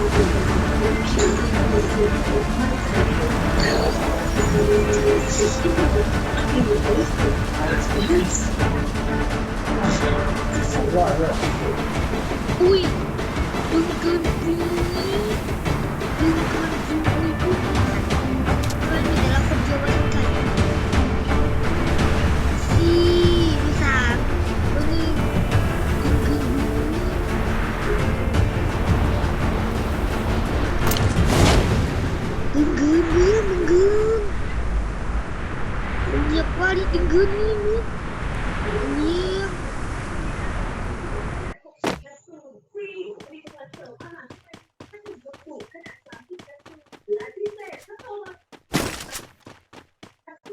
อุ้ยดึ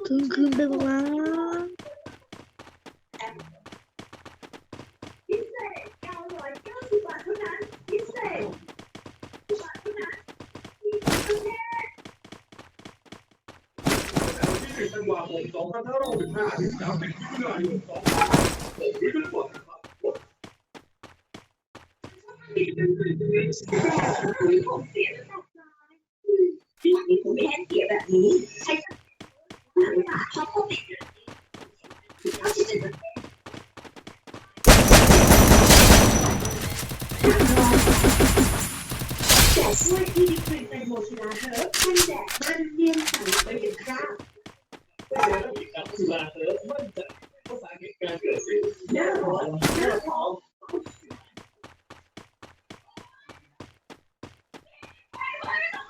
ถึงคืนไปประมาณ啊 Interactive's here. เงินติดล้อใช่ไฟติดล้อเอาเงิน24ชั่วโมงไม่ขอแม่เหรอแล้วเรา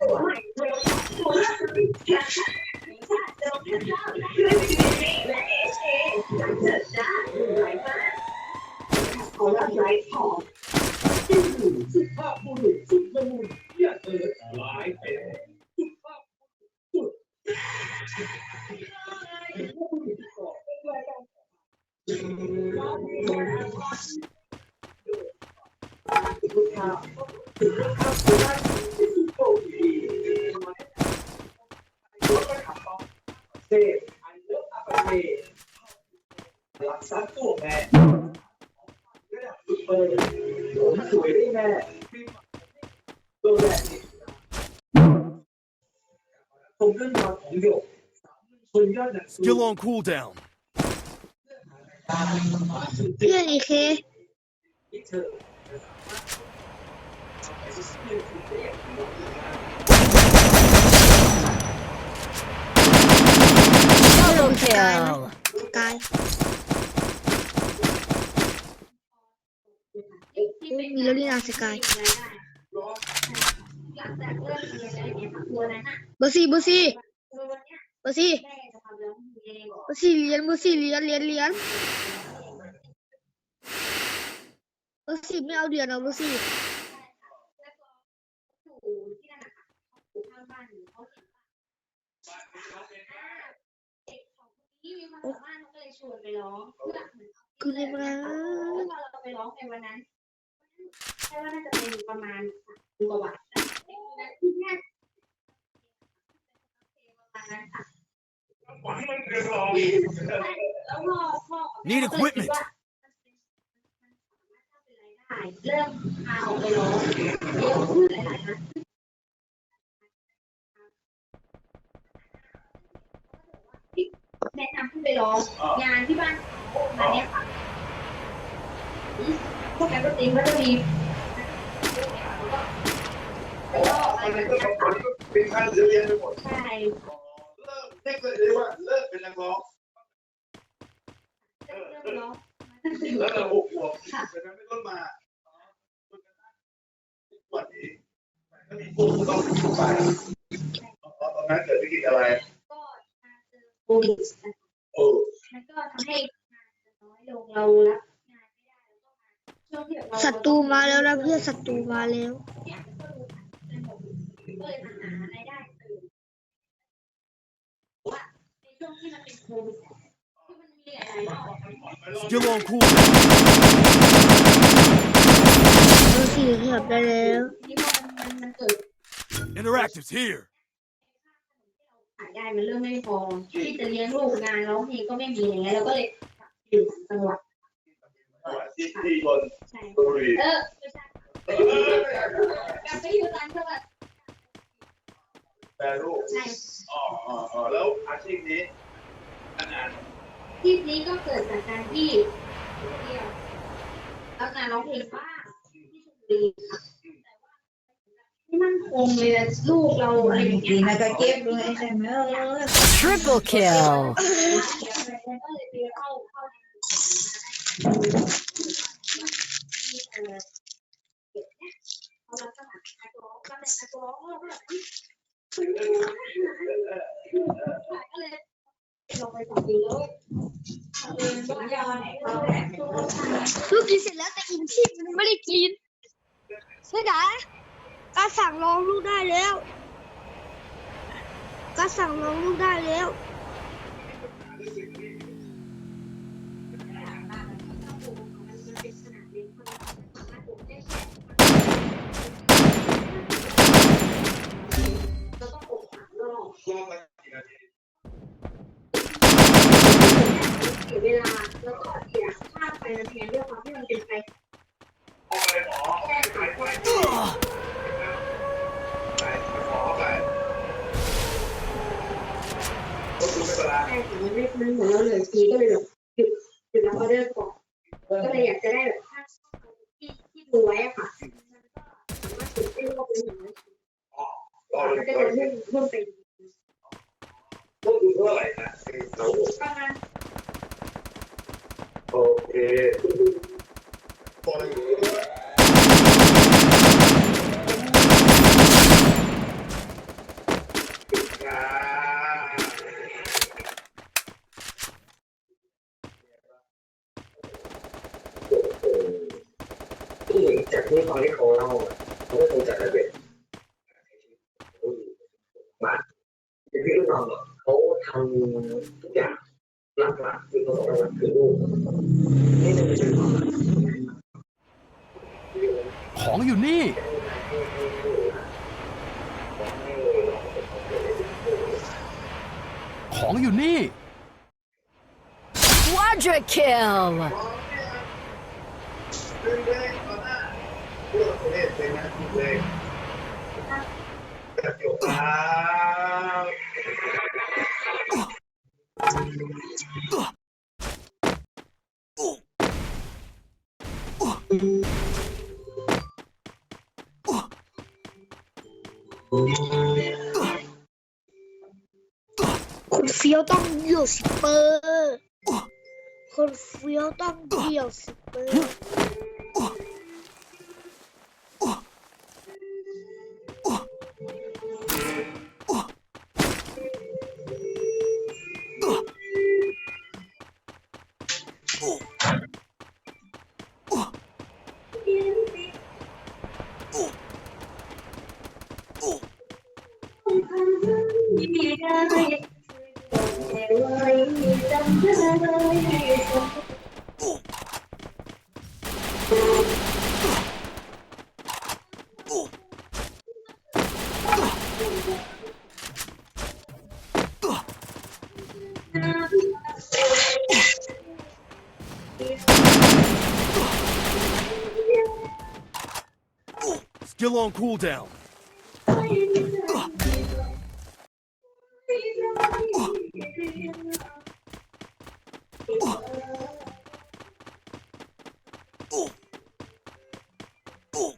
วแม่ระดับซุปเปอร์ผมสวยได้แม่ตัวแรกนี่ผมเรื่องราวของหยกคนยอดนักสู้ Still on cooldown. เพื่อนอีเคที่เธอลงสกายไห มสกายอุ๊ยมีแล้วนี่นาสกายเบอร์สี่เบอร์สี่เบอร์สี่เบอร์สี่เหรียญเบอร์สี่เหรียญเหรียญเหรียญเบอร์สี่ไม่เอาเหรียญเอาเบอร์สี่ ที่มีความสามารถเขาก็เลยชวนไปร้องเพื่อเหมือนคืออะไรมาแล้วพอเราไปร้องในวันนั้นใช่ว่าน่าจะเป็นประมาณสามกว่าบาทที่เนี่ยประมาณนั้นค่ะ แล้วพอพอ Need equipment. เริ่มพาออกไปร้องเยอะขึ้นหลายๆครั้งแนะนำขึ้น ไปร้องงานที่บ้านงานเนี้ยค่ะพวกแอปตีก็จะมีแล้วก็อะไรมันแบบก็เนี้ยเป็นขั้นเยอะแยะไปหมดใช่เลิกเรียกเลยว่าเลิกเป็นนักร้องเริ่มร้องแล้วเราหกขวบจากนั้นเป็นต้นมาวันนี้ก็มีผู้ต้องสงสัยตอนนั้นเกิดวิกฤตอะไรก็มาเจอโควิดโอ้ มันก็ทำให้งานน้อยลงเรารับงานไม่ได้แล้วก็มาช่วงที่แบบเราศัตรูมาแล้วนะเพื่อนศัตรูมาแล้ว เนี่ยก็รู้ค่ะก็เลยมาหารายได้เสริมว่าในช่วงที่มันเป็นโควิดอะที่มันมีหลายๆรอบ Still on cooldown. เราสี่ขยับได้แล้ว ที่ว่ามันมันเกิด Interactive's here. ขายได้มันเริ่มไม่พอที่จะเลี้ยงลูกงานร้องเพลงก็ไม่มีอย่างเงี้ยเราก็เลยอยู่ต่างจังหวัดที่ที่บนใช่บุรีเออไม่ใช่กลับไปอยู่ต่างจังหวัดแปรรูปใช่อ๋ออ๋ออ๋อแล้วอาชีพนี้ขนาดที่นี้ก็เกิดจากการที่เดียวแล้วงานร้องเพลงบ้างที่ชลบุรีค่ะแต่ว่าที่ มั่นคงเลยอะลูกเราอะไรอย่างเงี้ย Dina ka ket lu ay sa mo. Triple kill. ก็เลยไปเข้าเข้าที่เอ่อเด็กเนี่ยเขารับสมัครนักร้องก็เป็นนักร้องแล้วก็แบบก็เลยลงไปสองปีแล้วเออสัญญาเนี่ยเขาแหละ ลูกกินเสร็จแล้วแต่อินชีพมันไม่ได้กินใช่ไหม ก็สั่งรองลูกได้แล้ว ก็สั่งรองลูกได้แล้ว ไรแค่ถึงมันไม่มันเหมือนเราเหลือทีก็เลยแบบหยุดหยุดรับออเดอร์ก่อนก็เลยอยากจะได้แบบค่าที่ที่ดูไว้อะค่ะมันก็สามารถติดได้รอบเป็นหนึ่งนาที ต่อ มัน เล ก็ ย จะเพิ่มเพิ่มเป็น ต้นทุนเท่าไหร่นะเรา ประมาณ โอเคพอแล้วอ่าที่จากที่ตอนที่เขาเล่าอะเขาไม่คงจัดระเบียบมาเป็นพี่ลูกน้องอะเขาทำทุกอย่างหลักๆคือเขาบอกว่าคือลูกนี่เป็นความของอยู่นี่ของอยู่นี่ Quadra kill. เลยตอนหน้าเลือกประเทศเลยนะเลยจัดอยู่ครับ คนเฟี้ยวต้องเดี่ยวสิเปอร์คนเฟี้ยวต้องเดี่ยวสิเปอร์ Still on cooldown. Oh!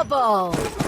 Unstoppable.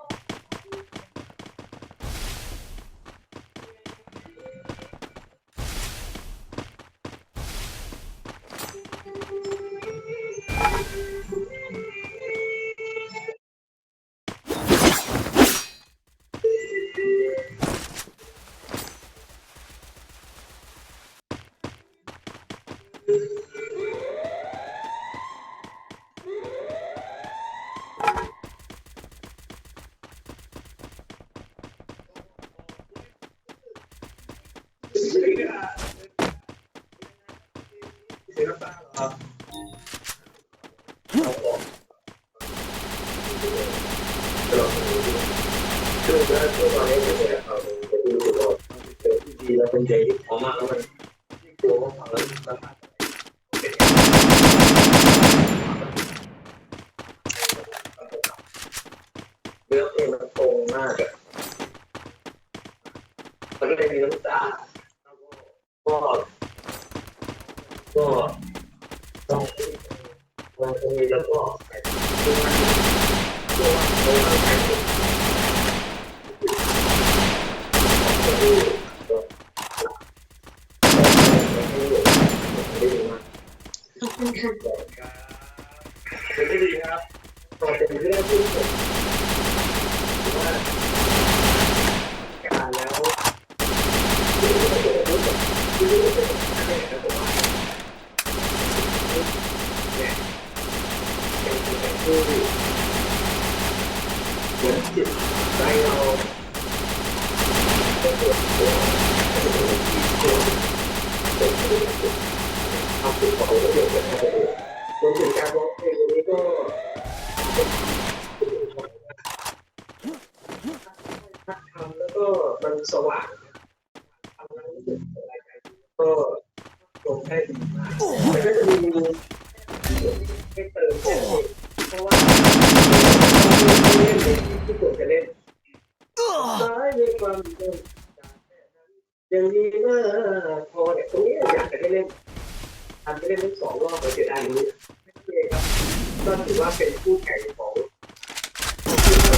มากอะมันก็เลยมีน้ำตาก็ก็ต้องวางตรงนี้แล้วก็ตัวตัวตัวเป็นที่ดีครับต่อเป็นเรื่องที่ผมว่าการแล้วที่รู้สึกรู้สึกที่รู้สึกอะไรนะผมว่าเนี่ยเป็นสิ่งที่เหมือนจิตใจเราก็ปวดหัวปวดปวดปวด ทำสิ่งของเราเอะแยะเลยรวมถึงการร้องเพลงวันนี้ก็ทำแล้วก็มันสว่างทำแล้วรู้สึกอะไรกันก็ลงได้ดีมากแต่ก็จะมีให้เติมเพราะว่าเล่นที่ควจะเล่นซ้ายในความ ยังมีว่าพอเนี่ยตรงนี้อยากจะได้เล่นทำได้เล่นทั้งสองรอบเลยเสียดายนี้ไม่เท่ครับก็ถือว่าเป็นคู่แข่งของที่เข